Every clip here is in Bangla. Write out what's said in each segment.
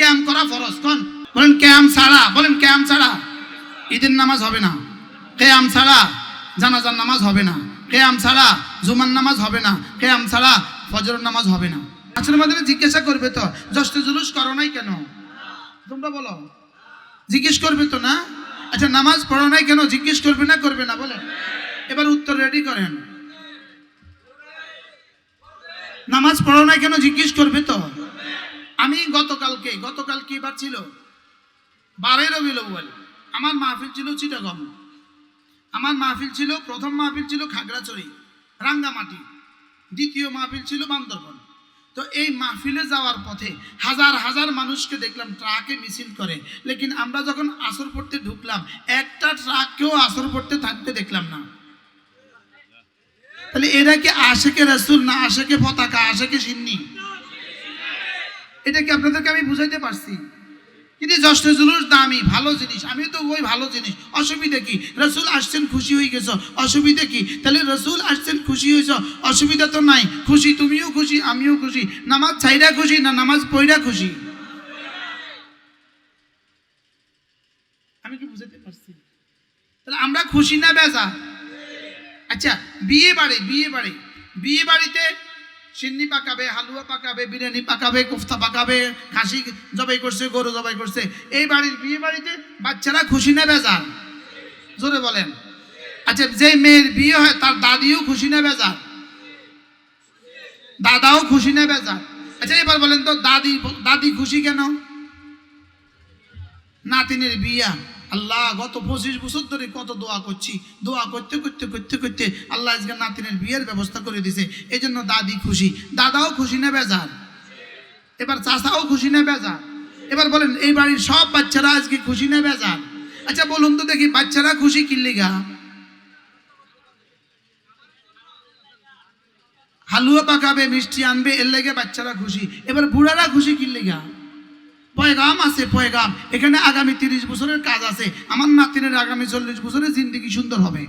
ক্যাম করা ফরজ, কোন? বলেন ক্যাম ছাড়া, বলেন ক্যাম ছাড়া ঈদের নামাজ হবে না কেয়াম ছাড়া জানাজার নামাজ হবে না কেয়াম ছাড়া নামাজ হবে না কেয়াম ছাড়া ফজর নামাজ হবে না। আসলে আমাদের জিজ্ঞাসা করবে তো জস্তে জুলুস করো নাই কেন? তোমরা বলো, জিজ্ঞেস করবে তো না? আচ্ছা নামাজ পড়ো নাই কেন? জিজ্ঞেস করবে না করবে না বলে এবার উত্তর রেডি করেন। নামাজ পড়ো নাই কেন? জিজ্ঞেস করবে তো। আমি গতকালকে, গতকাল কি বার ছিল? বারোই রবিউল আমার মাহফিল ছিল চিটাগং। আমার মাহফিল ছিল, প্রথম মাহফিল ছিল খাগড়াছড়ি, রাঙ্গামাটি। দ্বিতীয় মাহফিল ছিল বান্দরবন। তো এই মাহফিলে যাওয়ার পথে হাজার হাজার মানুষকে দেখলাম ট্রাকে মিছিল করে। লেকিন আমরা যখন আসর পড়তে ঢুকলাম, একটা ট্রাককেও আসর পড়তে থাকতে দেখলাম না। তাহলে এরা কি আশেকে রাসূল না আশেকে পতাকা, আশেকে সিন্নি? এটা কি আপনাদেরকে আমি বুঝাইতে পারছি? কিন্তু জশ্ন জুলুস দামি, ভালো জিনিস। আমি তো ওই ভালো জিনিস। অসুবিধা কি? রসুল আসছেন, খুশি হয়ে গেছো। অসুবিধা কি? তাহলে রসুল আসছেন, খুশি হয়েছ। অসুবিধা তো নাই। খুশি, তুমিও খুশি, আমিও খুশি। নামাজ ছাইরা খুশি না নামাজ পড়া খুশি? আমি কি বুঝাতে পারছি? তাহলে আমরা খুশি না বেজা আচ্ছা বিয়ে বাড়ি বিয়ে বাড়ি। বিয়ে বাড়িতে সিন্নি পাকাবে, হালুয়া পাকাবে, বিরিয়ানি পাকাবে, কোফতা পাকাবে, খাসি জবাই করছে, গরু জবাই করছে। এই বাড়ির বিয়ে বাড়িতে বাচ্চারা খুশি না বেজার? জোরে বলেন। আচ্ছা যে মেয়ের বিয়ে হয়, তার দাদিও খুশি না বেজার? দাদাও খুশি না বেজার? আচ্ছা এবার বলেন তো, দাদি দাদি খুশি কেন? নাতিনের বিয়া। আল্লাহ, গত পঁচিশ বছর ধরে কত দোয়া করছি। দোয়া করতে করতে করতে করতে আল্লাহ আজকে নাতিনের বিয়ের ব্যবস্থা করে দিছে। এই জন্য দাদি খুশি। দাদাও খুশি না বেজার? এবার চাচাও খুশি না বেজার? এবার বলেন, এই বাড়ির সব বাচ্চারা আজকে খুশি না বেজার? আচ্ছা বলুন তো দেখি, বাচ্চারা খুশি কিল্লিগা হালুয়া পাকাবে, মিষ্টি আনবে, এর লেগে বাচ্চারা খুশি। এবার বুড়ারা খুশি কিল্লিগা পয়গাম আছে, পয়গাম। এখানে আগামী তিরিশ বছরের কাজ আছে। আমার নাতিনের আগামী চল্লিশ বছরের জিন্দিগি সুন্দর হবে।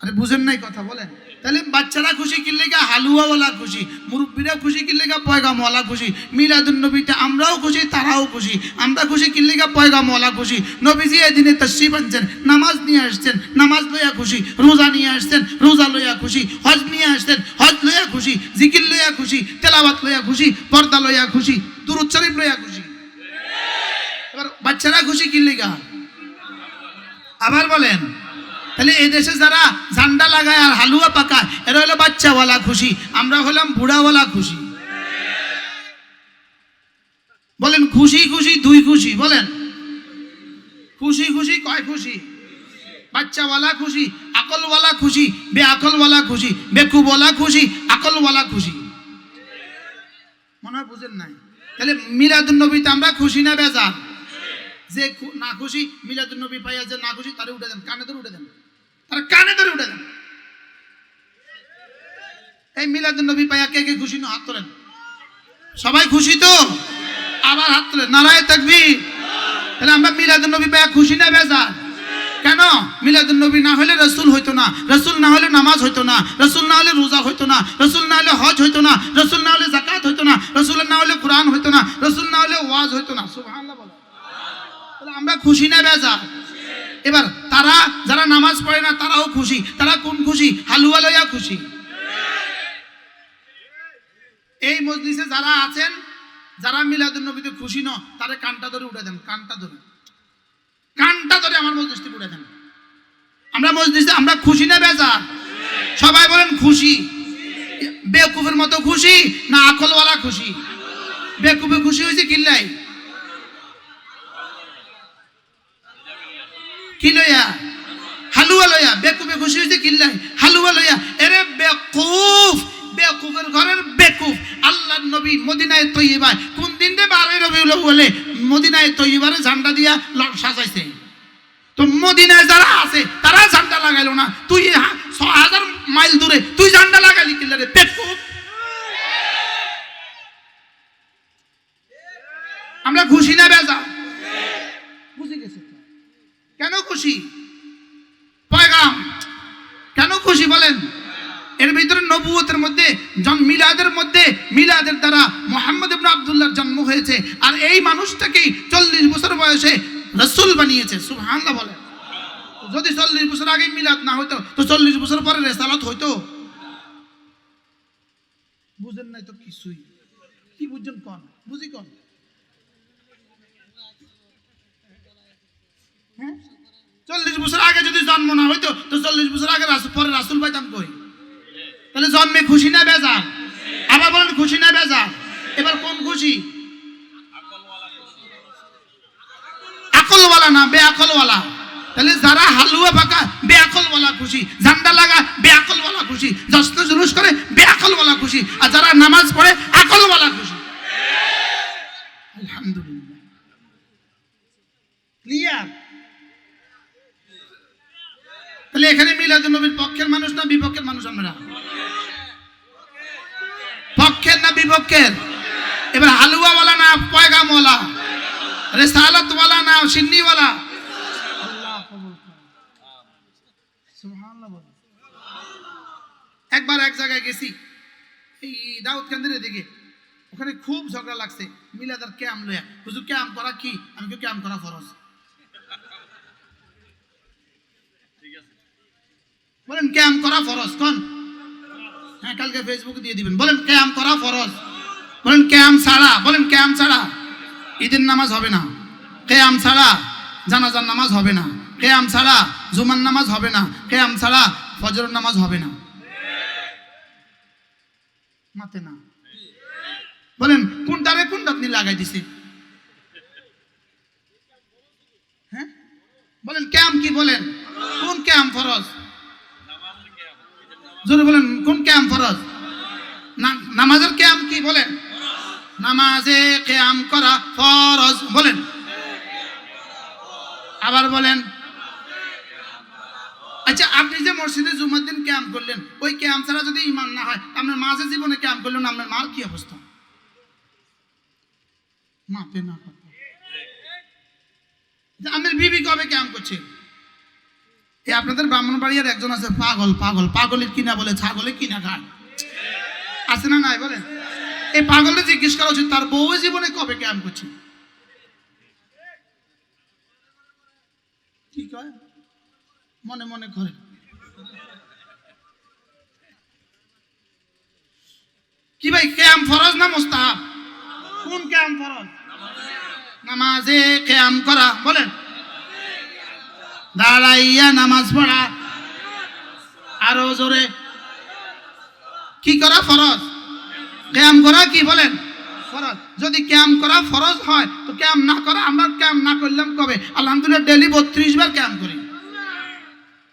আরে বুঝেন নাই কথা, বলেন। তাহলে বাচ্চারা খুশি কিনলে গা হালুয়াওয়ালা খুশি, মুরব্বীরা খুশি কিনলে গা পয়গামওয়ালা খুশি মিলাদুন নবীতে আমরাও খুশি, তারাও খুশি, আমরা খুশি কিনলে গা পয়গামওয়ালা খুশি। নবীজি এদিনে তশ্রিফ আনছেন, নামাজ নিয়ে আসছেন, নামাজ লইয়া খুশি, রোজা নিয়ে আসছেন, রোজা লইয়া খুশি, হজ নিয়ে আসছেন, হজ লইয়া খুশি, জিকির লইয়া খুশি, তেলাওয়াত লইয়া খুশি, পর্দা লইয়া খুশি, দুরুদ শরীফ লইয়া খুশি। এবার বাচ্চারা খুশি কিনলে গা আবার বলেন তাহলে এই দেশে যারা ঝান্ডা লাগায় আর হালুয়া পাকায়, এরা হলো বাচ্চাওয়ালা খুশি, আমরা হলাম বুড়াওয়ালা খুশি। বলেন, খুশি খুশি, দুই খুশি, বলেন। খুশি খুশি, কয় খুশি? বাচ্চাওয়ালা খুশি, আকলওয়ালা খুশি বে আকলওয়ালা খুশি, বেকুবওয়ালা খুশি, আকলওয়ালা খুশি। মনে হয় বুঝেন নাই? তাহলে মিলাদুন নবীতে আমরা খুশি না বেজার? যে না খুশি, মিলাদুন নবী পাইয়া যে না খুশি, তারে উঠে দেন। কানে ধরে উঠে দেন। তারা কানে ধরে উঠে দেন এই মিলাদুন নবী পাইয়া কে কে খুশি না? হাত তোলেন। সবাই খুশি তো? আবার হাত তোলেন। নারায় থাকবি তাহলে আমরা মিলাদুন নবী পাইয়া খুশি না বেজার? কেন? মিলাদুন নবী না হলে রসুল হইতো না। রসুল না হলে নামাজ হইতো না। রসুল না হলে রোজা হইতো না। রসুল না হলে হজ হইতো না। রসুল না হলে জাকাত হইতো না। রসুল না হলে কোরআন হইতো না। রসুল না হলে ওয়াজ হইতো না। সুবহানাল্লাহ আমরা খুশি না বেজা এবার তারা যারা নামাজ পড়ে না, তারাও খুশি। তারা কোন খুশি? হালুয়া লইয়া খুশি। এই মজলিসে যারা আছেন, যারা মিলাদুন নবীতে খুশি ন, তারা কানটা ধরে উঠে দেন, কানটা ধরে। কানটা ধরে আমার মজলিস থেকে উঠে দেন। আমরা মজলিসে আমরা খুশি না বেজা সবাই বলেন খুশি। বেকুফের মতো খুশি না আকলওয়ালা খুশি? বেকুফে খুশি হয়েছে কিল্লাই? কি লইয়া হালুয়া লইয়া বেকুফে খুশি হয়েছে কিল্লাই হালুয়া লইয়া এরে বেকুফ বেকুফের ঘরের বেকুফ আল্লাহ নবী মদিনায় তৈবায় কোন দিন রে বারোই রবি বলে মদিনায় তৈবারে ঝান্ডা দিয়া সাজাইছে? তো মদিনায় যারা আছে, তারা ঝান্ডা লাগাইলো না। তুই ছ হাজার মাইল দূরে, তুই ঝান্ডা লাগাইলি কিল্লা রে বেকুফ আমরা খুশি না বেজা। কেন খুশি? পয়গাম, কেন খুশি বলেন? এর ভিতরে নবুয়তের মধ্যে মিলাদের মধ্যে, মিলাদের দ্বারা মোহাম্মদ ইবনে আব্দুল্লাহর জন্ম হয়েছে। আর এই মানুষটাকেই চল্লিশ বছর বয়সে রসুল বানিয়েছে, সুবহানাল্লাহ বলেন। যদি চল্লিশ বছর আগে মিলাদ না হতো তো চল্লিশ বছর পরে রেসালত হইতো। বুঝেন নাই তো কিছুই। কি বুঝছেন কন? বুঝি কন? চল্লিশ বছর আগে যদি জন্ম না হইতো, তো চল্লিশ বছর আগে পরে রাসুল পাইতাম কই? তাহলে জন্মে খুশি না বেজার আবার বলেন, খুশি না বেজার এবার কোন খুশি। আকলওয়ালা না, বেআকলওয়ালা। তাহলে যারা হালুয়া পাকা বেআকলওয়ালা খুশি। ঝান্ডা লাগা, বেআকলওয়ালা খুশি। জশ্ন জুলুস করে, বেআকলওয়ালা খুশি। আর যারা নামাজ পড়ে, আকলওয়ালা খুশি। আলহামদুলিল্লাহ। ক্লিয়ার তাহলে এখানে মিলাদুল নবীর পক্ষের মানুষ না বিপক্ষের মানুষ আমরা? পক্ষের না বিপক্ষের? এবার হালুয়াওয়ালা না পয়গামওয়ালা? রেসালাতওয়ালা না সিন্নিওয়ালা? একবার এক জায়গায় গেছি, এই দাউদ কেন্দ্রের দিকে ওখানে খুব ঝগড়া লাগছে মিলাদার ক্যাম লয়া হুজুর, ক্যাম করা কি? আমি ক্যাম করা ফরজ। বলেন, ক্যাম করা ফরজ। কোন? হ্যাঁ কালকে ফেসবুকে দিয়ে দিবেন। বলেন, ক্যাম করা ফরজ। বলেন, ক্যাম ছাড়া। বলেন, ক্যাম ছাড়া। ঈদের নামাজ হবে না। কেয়াম ছাড়া। জানাজার নামাজ হবে না। কেয়াম ছাড়া। জুমার নামাজ হবে না। কেয়াম ছাড়া। ফজর নামাজ হবে না। মাতে না। বলেন কোনটারে কোনটা আপনি লাগাই দিছে? হ্যাঁ? বলেন, ক্যাম কি বলেন? কোন ক্যাম ফরজ? জোরে বলেন, কোন ক্যাম ফরজ? নামাজের ক্যাম কি বলেন? নামাজে কেয়াম করা ফরজ বলেন। আবার বলেন আচ্ছা আপনি যে মসজিদে জুমার দিন ক্যাম্প করলেন, ওই ক্যাম্প ছাড়া যদি ইমান না হয়, আপনার মাঝে জীবনে ক্যাম্প করলেন, আপনার মার কি অবস্থা? মাপে না বিবি কবে ক্যাম্প করছে? এই আপনাদের ব্রাহ্মণবাড়িয়ার একজন আছে, পাগল পাগল। পাগলের কিনা বলে ছাগলে কিনা খায়। আছে না নাই বলেন এই পাগলটা জিজ্ঞেস করা উচিত, তার বউ জীবনে কবে ক্যাম্প করছে? কি কয়? মনে মনে করে। কি ভাই ক্যাম ফরজ না মোস্তাহাব? কোন ক্যাম ফরজ? নামাজে ক্যাম করা, বলেন। দাঁড়াইয়া নামাজ পড়া। আরও জোরে। কি করা ফরজ? ক্যাম করা কি বলেন? ফরজ। যদি ক্যাম করা ফরজ হয়, তো ক্যাম না করা আমরা ক্যাম না করলাম কবে? আলহামদুলিল্লাহ ডেলি বত্রিশ বার ক্যাম করি।